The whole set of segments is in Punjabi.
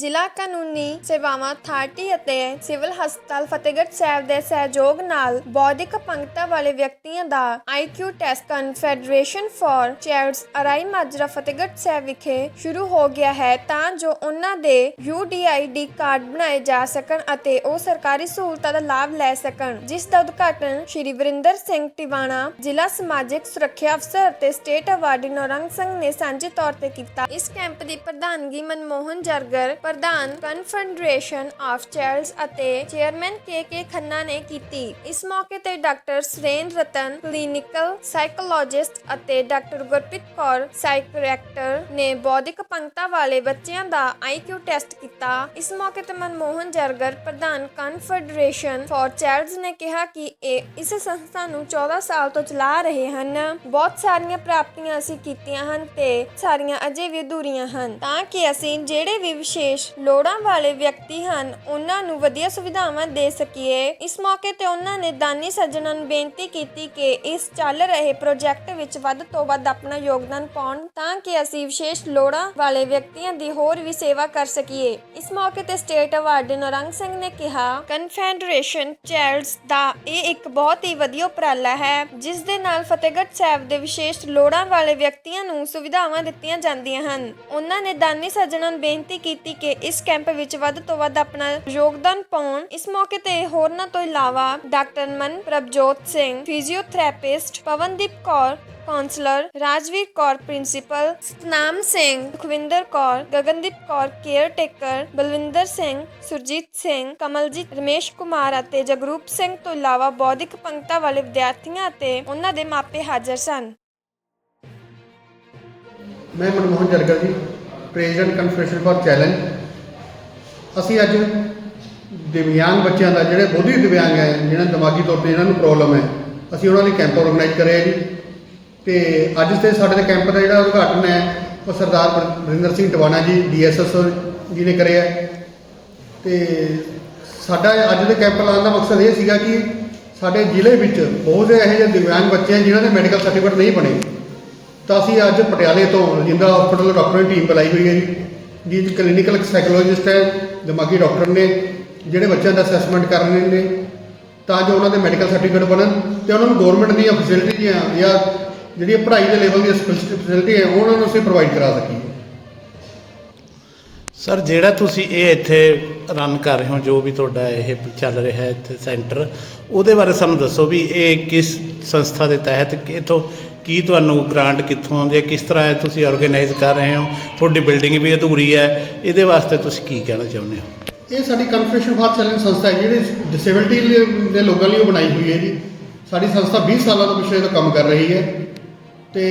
ਜ਼ਿਲ੍ਹਾ ਕਾਨੂੰਨੀ ਸੇਵਾਵਾਂ ਅਥਾਰਟੀ ਅਤੇ ਸਿਵਲ ਹਸਪਤਾਲ ਫਤਿਹਗੜ੍ਹ ਸਾਹਿਬ ਦੇ ਸਹਿਯੋਗ ਨਾਲ ਬੌਧਿਕ ਅਪੰਗਤਾ ਵਾਲੇ ਵਿਅਕਤੀਆਂ ਦਾ IQ test confederation for childs Arai Majra Fatehgarh Sahib ਵਿਖੇ ਸ਼ੁਰੂ ਹੋ ਗਿਆ ਹੈ ਤਾਂ ਜੋ ਉਹਨਾਂ ਦੇ UDID ਕਾਰਡ ਬਣਾਏ ਜਾ ਸਕਣ ਅਤੇ ਉਹ ਸਰਕਾਰੀ ਸਹੂਲਤਾਂ ਦਾ ਲਾਭ ਲੈ ਸਕਣ, ਜਿਸ ਦਾ ਉਦਘਾਟਨ ਸ਼੍ਰੀ ਵਰਿੰਦਰ ਸਿੰਘ ਟਿਵਾਣਾ, ਜ਼ਿਲ੍ਹਾ ਸਮਾਜਿਕ ਸੁਰੱਖਿਆ ਅਫਸਰ ਅਤੇ ਸਟੇਟ ਅਵਾਰਡੀ ਨੌਰੰਗ ਸਿੰਘ ਨੇ ਸਾਂਝੇ ਤੌਰ ਤੇ ਕੀਤਾ। ਇਸ ਕੈਂਪ ਦੀ ਪ੍ਰਧਾਨਗੀ ਮਨਮੋਹਨ ਜਰਗਰ ਪ੍ਰਧਾਨ ਕਨਫੈਡਰੇਸ਼ਨ ਆਫ ਚਾਈਲਡਸ ਅਤੇ ਚੇਅਰਮੈਨ ਕੇ ਕੇ ਖੰਨਾ ਨੇ ਕੀਤੀ। ਇਸ ਮੌਕੇ ਤੇ doctor Suren Ratan, clinical psychologist ਅਤੇ ਡਾਕਟਰ ਗੁਰਪ੍ਰੀਤ ਕੌਰ ਸਾਈਕੋਰੈਕਟਰ ਨੇ ਬੌਧਿਕ ਪੰਕਤਾ ਵਾਲੇ ਬੱਚਿਆਂ ਦਾ ਆਈਕਿਊ ਟੈਸਟ ਕੀਤਾ। ਇਸ ਮੌਕੇ ਤੇ ਮਨਮੋਹਨ ਜਰਗਰ, ਪ੍ਰਧਾਨ ਕਨਫੈਡਰੇਸ਼ਨ ਫਾਰ ਚਾਈਲਡਸ ਨੇ ਕਿਹਾ ਕਿ ਇਹ ਇਸ ਸੰਸਥਾ ਨੂੰ 14 ਸਾਲ ਤੋਂ ਚਲਾ ਰਹੇ ਹਨ। ਬਹੁਤ ਸਾਰੀਆਂ ਪ੍ਰਾਪਤੀਆਂ ਅਸੀਂ ਕੀਤੀਆਂ ਹਨ ਤੇ ਸਾਰੀਆਂ ਅਜੇ ਵੀ ਅਧੂਰੀਆਂ ਹਨ। ਤਾਂ ਕਿ ਅਸੀਂ ਜਿਹੜੇ ਵੀ ਵਿਸ਼ੇਸ਼ ਲੋੜਾਂ ਵਾਲੇ ਵਿਅਕਤੀ ਹਨ, ਉਹਨਾਂ ਨੂੰ ਵਧੀਆ ਸੁਵਿਧਾਵਾਂ ਦੇ ਸਕੀਏ। ਇਸ ਮੌਕੇ ਤੇ ਉਹਨਾਂ ਨੇ ਦਾਨੀ ਸੱਜਣਾਂ ਨੂੰ ਬੇਨਤੀ ਕੀਤੀ ਕਿ ਇਸ ਚੱਲ ਰਹੇ ਪ੍ਰੋਜੈਕਟ ਵਿੱਚ ਵੱਧ ਤੋਂ ਵੱਧ ਆਪਣਾ ਯੋਗਦਾਨ ਪਾਉਣ, ਤਾਂ ਕਿ ਅਸੀਂ ਵਿਸ਼ੇਸ਼ ਲੋੜਾਂ ਵਾਲੇ ਵਿਅਕਤੀਆਂ ਦੀ ਹੋਰ ਵੀ ਸੇਵਾ ਕਰ ਸਕੀਏ। ਇਸ ਮੌਕੇ ਤੇ ਸਟੇਟ ਅਵਾਰਡ ਨਰੰਗ ਸਿੰਘ ਨੇ ਕਿਹਾ, ਕਨਫੈਡਰੇਸ਼ਨ ਚਾਈਲਡਸ ਦਾ ਇਹ ਇੱਕ ਬਹੁਤ ਹੀ ਵਧੀਆ ਉਪਰਾਲਾ ਹੈ, ਜਿਸ ਦੇ ਨਾਲ ਫਤਿਹਗੜ੍ਹ ਸਾਹਿਬ ਦੇ ਵਿਸ਼ੇਸ਼ ਲੋੜਾਂ ਵਾਲੇ ਵਿਅਕਤੀਆਂ ਨੂੰ ਸੁਵਿਧਾਵਾਂ ਦਿੱਤੀਆਂ ਜਾਂਦੀਆਂ ਹਨ। ਉਹਨਾਂ ਨੇ ਦਾਨੀ ਸੱਜਣਾਂ ਨੂੰ ਬੇਨਤੀ ਕੀਤੀ ਕਿ ਇਸ ਕੈਂਪ ਵਿੱਚ ਵੱਧ ਤੋਂ ਵੱਧ ਆਪਣਾ ਯੋਗਦਾਨ ਪਾਉਣ। ਇਸ ਮੌਕੇ ਤੇ ਹੋਰਨਾਂ ਤੋਂ ਇਲਾਵਾ doctor Man Prabhjot Singh, physiotherapist Pavandeep Kaur counsellor Rajveer Kaur principal Satnam Singh, Sukhwinder Kaur, Gagandeep Kaur caretaker Balwinder Singh, Surjit Singh, Kamaljit, Ramesh Kumar ਅਤੇ ਜਗਰੂਪ ਸਿੰਘ ਤੋਂ ਇਲਾਵਾ ਬੌਧਿਕ ਪੰਕਤਾ ਵਾਲੇ ਵਿਦਿਆਰਥੀਆਂ ਅਤੇ ਉਹਨਾਂ ਦੇ ਮਾਪੇ ਹਾਜ਼ਰ ਸਨ। ਮੈਂ ਮਨਮੋਹਨ ਜਰਗਰ ਜੀ, ਪ੍ਰੈਜ਼ੀਡੈਂਟ ਕਨਫੈਡਰੇਸ਼ਨ ਫਾਰ ਚੈਲੰਜ। ਅਸੀਂ ਅੱਜ ਦਿਵਿਆਂਗ ਬੱਚਿਆਂ ਦਾ ਜਿਹੜੇ ਬੋਧੀ ਦਿਵਿਆਂਗ ਹੈ, ਜਿਹਨਾਂ ਦਿਮਾਗੀ ਤੌਰ ਤੇ ਇਹਨਾਂ ਨੂੰ ਪ੍ਰੋਬਲਮ ਹੈ, ਅਸੀਂ ਉਹਨਾਂ ਲਈ ਕੈਂਪ ਆਰਗੇਨਾਈਜ਼ ਕਰਿਆ ਜੀ। ਤੇ ਅੱਜ ਤੇ ਸਾਡੇ ਦੇ ਕੈਂਪ ਦਾ ਜਿਹੜਾ ਉਦਘਾਟਨ ਹੈ, ਉਹ ਸਰਦਾਰ ਵਰ- ਸਿੰਘ ਟਵਾਣਾ ਜੀ ਡੀਐਸਐਸ ਜੀ ਨੇ ਕਰਿਆ। ਤੇ ਸਾਡਾ ਅੱਜ ਦੇ ਕੈਂਪ ਲਾਉਣ ਦਾ ਮਕਸਦ ਇਹ ਸੀਗਾ ਕਿ ਸਾਡੇ ਜ਼ਿਲ੍ਹੇ ਵਿੱਚ ਬਹੁਤ ਜਿਹੇ ਇਹੋ ਜਿਹੇ ਦਿਵਿਆਂਗ ਬੱਚੇ ਹਨ ਜਿਨ੍ਹਾਂ ਦੇ ਮੈਡੀਕਲ ਸਰਟੀਫਿਕੇਟ ਨਹੀਂ ਬਣੇ। ਤਾਂ ਅਸੀਂ ਅੱਜ ਪਟਿਆਲੇ ਤੋਂ ਰਜਿੰਦਰਾ ਹਸਪੀਟਲ ਡਾਕਟਰਾਂ ਦੀ ਟੀਮ ਬੁਲਾਈ ਹੋਈ ਹੈ ਜੀ। ਜੀ ਕਲੀਨਿਕਲ ਸਾਈਕੋਲੋਜਿਸਟ ਹੈ, ਦਿਮਾਗੀ ਡਾਕਟਰ ਨੇ, ਜਿਹੜੇ ਬੱਚਿਆਂ ਦਾ ਅਸੈਸਮੈਂਟ ਕਰ ਰਹੇ ਨੇ, ਤਾਂ ਜੋ ਉਹਨਾਂ ਦੇ ਮੈਡੀਕਲ ਸਰਟੀਫਿਕੇਟ ਬਣਨ ਤੇ ਉਹਨਾਂ ਨੂੰ ਗਵਰਨਮੈਂਟ ਦੀਆਂ ਫੈਸਿਲਿਟੀਆਂ ਜਾਂ ਜਿਹੜੀਆਂ ਪੜ੍ਹਾਈ ਦੇ ਲੈਵਲ ਦੀਆਂ ਫੈਸਿਲਿਟੀ ਹੈ, ਉਹਨਾਂ ਨੂੰ ਅਸੀਂ ਪ੍ਰੋਵਾਈਡ ਕਰਾ ਸਕੀਏ। ਸਰ, ਜਿਹੜਾ ਤੁਸੀਂ ਇਹ ਇੱਥੇ ਰਨ ਕਰ ਰਹੇ ਹੋ, ਜੋ ਵੀ ਤੁਹਾਡਾ ਇਹ ਚੱਲ ਰਿਹਾ ਹੈ ਇੱਥੇ ਸੈਂਟਰ ਉਹਦੇ ਬਾਰੇ ਸਾਨੂੰ ਦੱਸੋ ਵੀ ਇਹ ਕਿਸ ਸੰਸਥਾ ਦੇ ਤਹਿਤ, ਕਿਥੋਂ ਕੀ ਤੁਹਾਨੂੰ ਗ੍ਰਾਂਟ ਕਿੱਥੋਂ ਆਉਂਦੀ ਹੈ, ਕਿਸ ਤਰ੍ਹਾਂ ਤੁਸੀਂ ਆਰਗੇਨਾਈਜ਼ ਕਰ ਰਹੇ ਹੋ, ਤੁਹਾਡੀ ਬਿਲਡਿੰਗ ਵੀ ਅਧੂਰੀ ਹੈ, ਇਹਦੇ ਵਾਸਤੇ ਤੁਸੀਂ ਕੀ ਕਹਿਣਾ ਚਾਹੁੰਦੇ ਹੋ? ਇਹ ਸਾਡੀ ਕਨਫੈਸ਼ਨ ਫਾਰ ਚੈਲੰਜ ਸੰਸਥਾ ਹੈ, ਜਿਹੜੀ ਡਿਸੇਬਿਲਟੀ ਦੇ ਲੋਕਾਂ ਲਈ ਉਹ ਬਣਾਈ ਹੋਈ ਹੈ ਜੀ। ਸਾਡੀ ਸੰਸਥਾ 20 ਸਾਲਾਂ ਤੋਂ ਪਿਛਲੇ ਤੋਂ ਕੰਮ ਕਰ ਰਹੀ ਹੈ। ਤੇ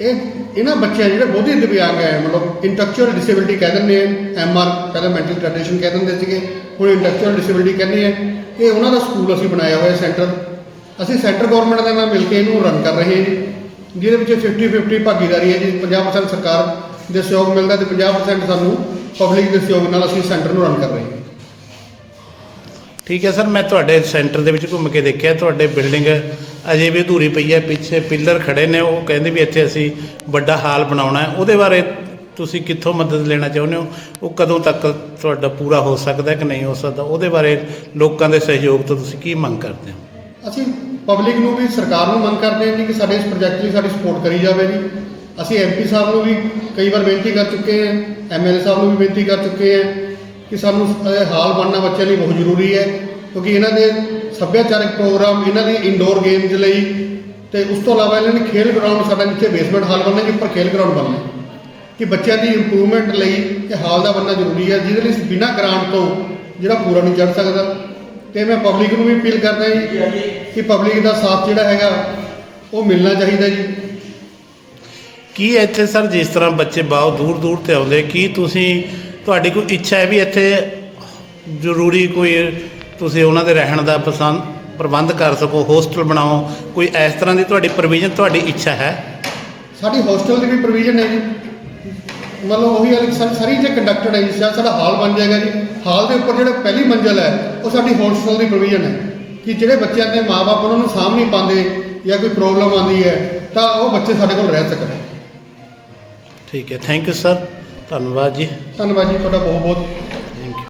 ਇਹ, ਇਹਨਾਂ ਬੱਚਿਆਂ ਜਿਹੜੇ ਬੋਧੀ ਦਿਵਿਆਂਗ ਹੈ, ਮਤਲਬ ਇੰਟੈਲੈਕਚੁਅਲ ਡਿਸੇਬਿਲਟੀ ਕਹਿ ਦਿੰਦੇ ਆ ਐਮਆਰ ਪਹਿਲਾਂ ਮੈਂਟਲ ਰਿਟਾਰਡੇਸ਼ਨ ਕਹਿ ਦਿੰਦੇ ਸੀਗੇ, ਹੁਣ ਇੰਟੈਲੈਕਚੁਅਲ ਡਿਸੇਬਿਲਟੀ ਕਹਿੰਦੇ ਆ। ਇਹ ਉਹਨਾਂ ਦਾ ਸਕੂਲ ਅਸੀਂ ਬਣਾਇਆ ਹੋਇਆ ਸੈਂਟਰ ਅਸੀਂ ਸੈਂਟਰ ਗਵਰਨਮੈਂਟ ਦੇ ਨਾਲ ਮਿਲ ਕੇ ਇਹਨੂੰ ਰਨ ਕਰ ਰਹੇ ਹਾਂ ਜੀ। ਜਿਹਦੇ ਵਿੱਚ 50 50 ਭਾਗੀਦਾਰੀ ਹੈ ਜੀ। 50% ਸਰਕਾਰ ਦੇ ਸਹਿਯੋਗ ਮਿਲਦਾ ਤੇ 50% ਸਾਨੂੰ ਪਬਲਿਕ ਦੇ ਸਹਿਯੋਗ ਨਾਲ ਅਸੀਂ ਸੈਂਟਰ ਨੂੰ ਰਨ ਕਰ ਰਹੇ ਹਾਂ। ਠੀਕ ਹੈ ਸਰ ਮੈਂ ਤੁਹਾਡੇ ਸੈਂਟਰ ਦੇ ਵਿੱਚ ਘੁੰਮ ਕੇ ਦੇਖਿਆ। ਤੁਹਾਡੇ ਬਿਲਡਿੰਗ ਅਜੇ ਵੀ ਅਧੂਰੀ ਪਈ ਹੈ। ਪਿੱਛੇ ਪਿੱਲਰ ਖੜੇ ਨੇ। ਉਹ ਕਹਿੰਦੇ ਵੀ ਇੱਥੇ ਅਸੀਂ ਵੱਡਾ ਹਾਲ ਬਣਾਉਣਾ ਹੈ। ਉਹਦੇ ਬਾਰੇ ਤੁਸੀਂ ਕਿੱਥੋਂ ਮਦਦ ਲੈਣਾ ਚਾਹੁੰਦੇ ਹੋ? ਉਹ ਕਦੋਂ ਤੱਕ ਤੁਹਾਡਾ ਪੂਰਾ ਹੋ ਸਕਦਾ ਹੈ ਕਿ ਨਹੀਂ ਹੋ ਸਕਦਾ? ਉਹਦੇ ਬਾਰੇ ਲੋਕਾਂ ਦੇ ਸਹਿਯੋਗ ਤੋਂ ਤੁਸੀਂ ਕੀ ਮੰਗ ਕਰਦੇ ਹੋ? ਅਸੀਂ ਪਬਲਿਕ ਨੂੰ ਵੀ ਸਰਕਾਰ ਨੂੰ ਮੰਗ ਕਰਦੇ ਹਾਂ ਜੀ ਕਿ ਸਾਡੇ ਇਸ ਪ੍ਰੋਜੈਕਟ ਲਈ ਸਾਡੀ ਸਪੋਰਟ ਕਰੀ ਜਾਵੇ ਜੀ। ਅਸੀਂ ਐਮਪੀ ਸਾਹਿਬ ਨੂੰ ਵੀ ਕਈ ਵਾਰ ਬੇਨਤੀ ਕਰ ਚੁੱਕੇ ਹਾਂ ਐਮਐਲਏ ਸਾਹਿਬ ਨੂੰ ਵੀ ਬੇਨਤੀ ਕਰ ਚੁੱਕੇ ਹਾਂ ਕਿ ਸਾਨੂੰ ਹਾਲ ਬਣਨਾ ਬੱਚਿਆਂ ਲਈ ਬਹੁਤ ਜ਼ਰੂਰੀ ਹੈ, ਕਿਉਂਕਿ ਇਹਨਾਂ ਦੇ ਸੱਭਿਆਚਾਰਕ ਪ੍ਰੋਗਰਾਮ, ਇਹਨਾਂ ਦੀ ਇਨਡੋਰ ਗੇਮਸ ਲਈ ਤੇ ਉਸ ਤੋਂ ਇਲਾਵਾ ਇਹਨਾਂ ਨੇ ਖੇਲ ਗਰਾਊਂਡ ਸਾਡਾ ਜਿੱਥੇ ਬੇਸਮੈਂਟ ਹਾਲ ਬਣਨਾ ਜੀ, ਉੱਪਰ ਖੇਡ ਗਰਾਊਂਡ ਬਣਨਾ। ਕਿ ਬੱਚਿਆਂ ਦੀ ਇੰਪਰੂਵਮੈਂਟ ਲਈ ਇਹ ਹਾਲ ਦਾ ਬਣਨਾ ਜ਼ਰੂਰੀ ਹੈ, ਜਿਹਦੇ ਲਈ ਬਿਨਾਂ ਗ੍ਰਾਂਟ ਤੋਂ ਜਿਹੜਾ ਪੂਰਾ ਨਹੀਂ ਚੜ ਸਕਦਾ। ਤੇ ਮੈਂ ਪਬਲਿਕ ਨੂੰ ਵੀ ਅਪੀਲ ਕਰਦਾ ਜੀ। ਕਿ ਪਬਲਿਕ ਦਾ ਸਾਥ ਜਿਹੜਾ ਹੈਗਾ ਉਹ ਮਿਲਣਾ ਚਾਹੀਦਾ ਜੀ। ਕੀ ਇੱਥੇ ਸਰ ਜਿਸ ਤਰ੍ਹਾਂ ਬੱਚੇ ਬਹੁਤ ਦੂਰ ਦੂਰ ਤੇ ਆਉਂਦੇ ਕੀ ਤੁਸੀਂ ਤੁਹਾਡੀ ਕੋਈ ਇੱਛਾ ਹੈ ਵੀ ਇੱਥੇ ਜ਼ਰੂਰੀ ਕੋਈ ਤੁਸੀਂ ਉਹਨਾਂ ਦੇ ਰਹਿਣ ਦਾ ਪਸੰਦ ਪ੍ਰਬੰਧ ਕਰ ਸਕੋ ਹੋਸਟਲ ਬਣਾਓ ਕੋਈ ਇਸ ਤਰ੍ਹਾਂ ਦੀ ਤੁਹਾਡੀ ਪ੍ਰੋਵੀਜ਼ਨ ਤੁਹਾਡੀ ਇੱਛਾ ਹੈ? ਸਾਡੀ ਹੋਸਟਲ ਦੀ ਵੀ ਪ੍ਰੋਵੀਜ਼ਨ ਹੈ ਜੀ। ਮਤਲਬ ਉਹੀ ਹੈ ਕਿ ਸਾ- ਸਾਰੀ ਜੇ ਕੰਡਕਟਡ ਹੈ ਜੀ ਸਾਡਾ ਹਾਲ ਬਣ ਜਾਏਗਾ ਜੀ। ਹਾਲ ਦੇ ਉੱਪਰ ਜਿਹੜਾ ਪਹਿਲੀ ਮੰਜ਼ਲ ਹੈ ਉਹ ਸਾਡੀ ਹੋਸਟਲ ਦੀ ਪ੍ਰੋਵੀਜ਼ਨ ਹੈ। ਕਿ ਜਿਹੜੇ ਬੱਚਿਆਂ ਦੇ ਮਾਪੇ ਉਹਨਾਂ ਨੂੰ ਸਾਂਭ ਨਹੀਂ ਪਾਉਂਦੇ ਜਾਂ ਕੋਈ ਪ੍ਰੋਬਲਮ ਆਉਂਦੀ ਹੈ ਤਾਂ ਉਹ ਬੱਚੇ ਸਾਡੇ ਕੋਲ ਰਹਿ ਸਕਣ। ਠੀਕ ਹੈ ਥੈਂਕ ਯੂ ਸਰ ਧੰਨਵਾਦ ਜੀ। ਧੰਨਵਾਦ ਜੀ ਤੁਹਾਡਾ ਬਹੁਤ ਬਹੁਤ